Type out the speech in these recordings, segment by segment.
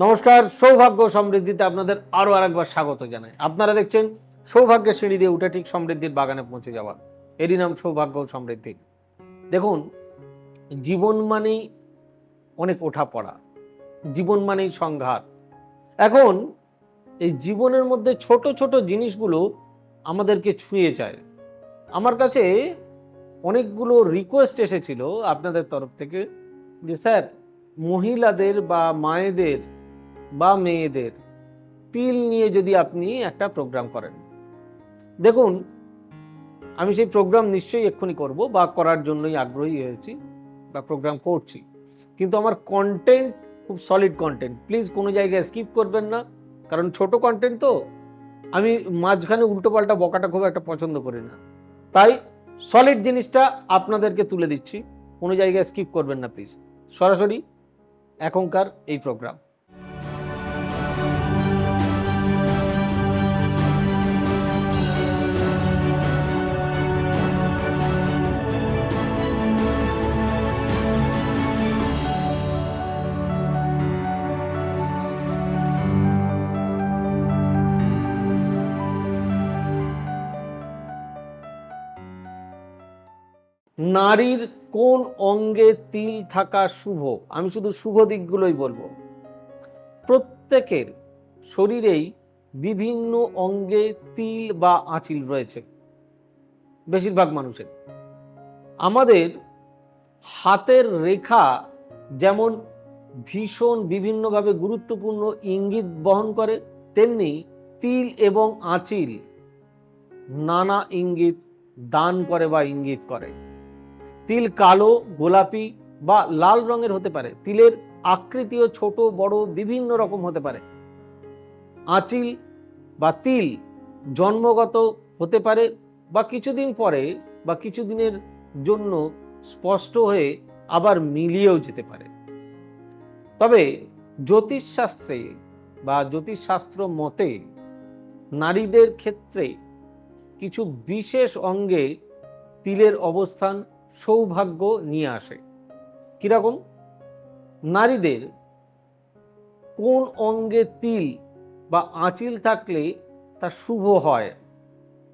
নমস্কার, সৌভাগ্য সমৃদ্ধিতে আপনাদের আরও আরেকবার স্বাগত জানাই। আপনারা দেখছেন সৌভাগ্যের সিঁড়ি দিয়ে উঠে ঠিক সমৃদ্ধির বাগানে পৌঁছে যাওয়া। এরই নাম সৌভাগ্য সমৃদ্ধি। দেখুন, জীবন মানেই অনেক ওঠা পড়া জীবন মানেই সংঘাত। এখন, এই জীবনের মধ্যে ছোট ছোট জিনিসগুলো আমাদেরকে ছুঁয়ে যায়। আমার কাছে অনেকগুলো রিকোয়েস্ট এসেছিল আপনাদের তরফ থেকে যে, স্যার, মহিলাদের বা মায়েদের বা মেয়েদের তিল নিয়ে যদি আপনি একটা প্রোগ্রাম করেন। দেখুন, আমি সেই প্রোগ্রাম নিশ্চয়ই এক্ষুনি করব বা করার জন্যই আগ্রহী হয়েছি বা প্রোগ্রাম করছি। কিন্তু আমার কন্টেন্ট খুব সলিড কন্টেন্ট প্লিজ কোনো জায়গায় স্কিপ করবেন না, কারণ ছোট কন্টেন্ট তো। আমি মাঝখানে উল্টোপাল্টা বকাটা খুব একটা পছন্দ করি না। তাই সলিড জিনিসটা আপনাদেরকে তুলে দিচ্ছি। কোনো জায়গায় স্কিপ করবেন না প্লিজ সরাসরি এখনকার এই প্রোগ্রাম নারীর কোন অঙ্গে তিল থাকা শুভ? আমি শুধু শুভ দিকগুলোই বলব। প্রত্যেকের শরীরেই বিভিন্ন অঙ্গে তিল বা আঁচিল রয়েছে, বেশিরভাগ মানুষের। আমাদের হাতের রেখা যেমন ভীষণ বিভিন্নভাবে গুরুত্বপূর্ণ ইঙ্গিত বহন করে, তেমনি তিল এবং আঁচিল নানা ইঙ্গিত দান করে বা ইঙ্গিত করে। তিল কালো, গোলাপি বা লাল রঙের হতে পারে। তিলের আকৃতিও ছোট, বড়, বিভিন্ন রকম হতে পারে। আঁচিল বা তিল জন্মগত হতে পারে বা কিছুদিন পরে বা কিছুদিনের জন্য স্পষ্ট হয়ে আবার মিলিয়েও যেতে পারে। তবে জ্যোতিষশাস্ত্রে বা জ্যোতিষশাস্ত্র মতে নারীদের ক্ষেত্রে কিছু বিশেষ অঙ্গে তিলের অবস্থান সৌভাগ্য নিয়ে আসে। কীরকম? নারীদের কোন অঙ্গে তিল বা আঁচিল থাকলে তা শুভ হয়?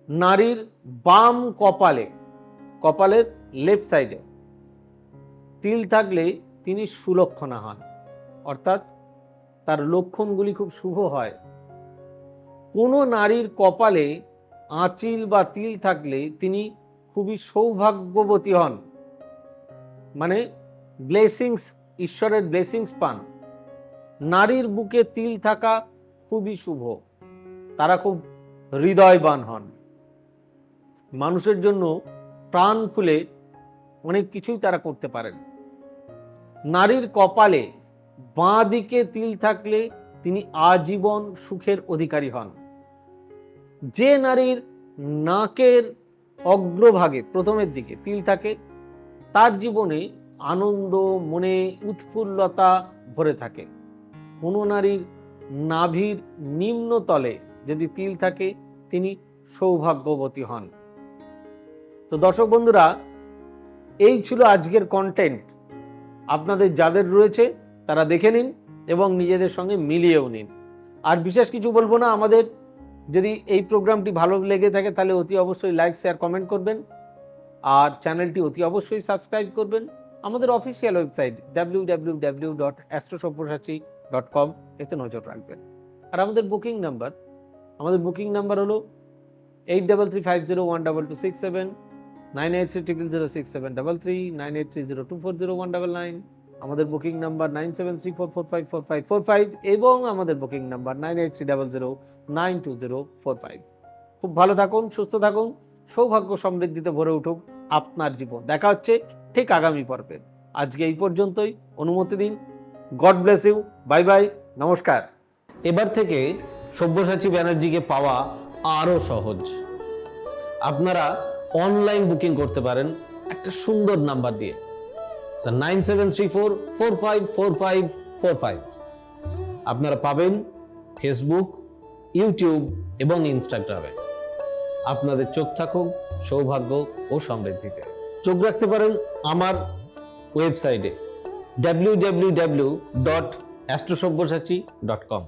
নারীর বাম কপালে, কপালের লেফট সাইডে তিল থাকলে তিনি সুলক্ষণা হন, অর্থাৎ তার লক্ষণগুলি খুব শুভ হয়। কোনো নারীর কপালে আঁচিল বা তিল থাকলে তিনি খুবই সৌভাগ্যবতী হন। মানে ব্লেসিংস ঈশ্বরের ব্লেসিংস পান। নারীর বুকে তিল থাকা খুবই শুভ। তারা খুব হৃদয়বান হন। মানুষের জন্য প্রাণ খুলে অনেক কিছুই তারা করতে পারেন। নারীর কপালে বাঁ দিকে তিল থাকলে তিনি আজীবন সুখের অধিকারী হন। যে নারীর নাকের অগ্রভাগে, প্রথমের দিকে তিল থাকে, তার জীবনে আনন্দ, মনে উৎফুল্লতা ভরে থাকে। কোনো নারীর নাভির নিম্নতলে যদি তিল থাকে, তিনি সৌভাগ্যবতী হন। তো দর্শক বন্ধুরা, এই ছিল আজকের কন্টেন্ট আপনাদের যাদের রয়েছে, তারা দেখে নিন এবং নিজেদের সঙ্গে মিলিয়েও নিন। আর বিশেষ কিছু বলব না, আমাদের যদি এই প্রোগ্রামটি ভালো লেগে থাকে তাহলে অতি অবশ্যই লাইক শেয়ার কমেন্ট করবেন। আর চ্যানেলটি অতি অবশ্যই সাবস্ক্রাইব করবেন। আমাদের official website W W W dot অ্যাস্ট্রোসব্যসাচী dot com এতে নজর রাখবেন। আর আমাদের বুকিং নাম্বার আমাদের বুকিং নাম্বার হলো eight double three five zero one double two six seven nine eight three triple zero six seven double three nine eight three zero two four zero one double nine আমাদের booking number nine seven three four four five four five four five এবং আমাদের booking number nine eight three double zero nine two zero four five খুব ভালো থাকুন, সুস্থ থাকুন, সৌভাগ্য সমৃদ্ধিতে ভরে উঠুক আপনার জীবন। দেখা হচ্ছে ঠিক আগামী পর্বে। আজকে এই পর্যন্তই, অনুমতি দিন। God bless you bye bye নমস্কার। এবার থেকে সব্যসাচী ব্যানার্জিকে পাওয়া আরও সহজ। আপনারা অনলাইন বুকিং করতে পারেন। একটা সুন্দর নাম্বার দিয়ে। Sir nine seven three four four five four five four five আপনারা পাবেন ফেসবুক ইউটিউব এবং ইনস্টাগ্রামে আপনাদের চোখ থাকুক, সৌভাগ্য ও সমৃদ্ধিতে। চোখ রাখতে পারেন আমার ওয়েবসাইটে W W W dot astrosabyasachi dot com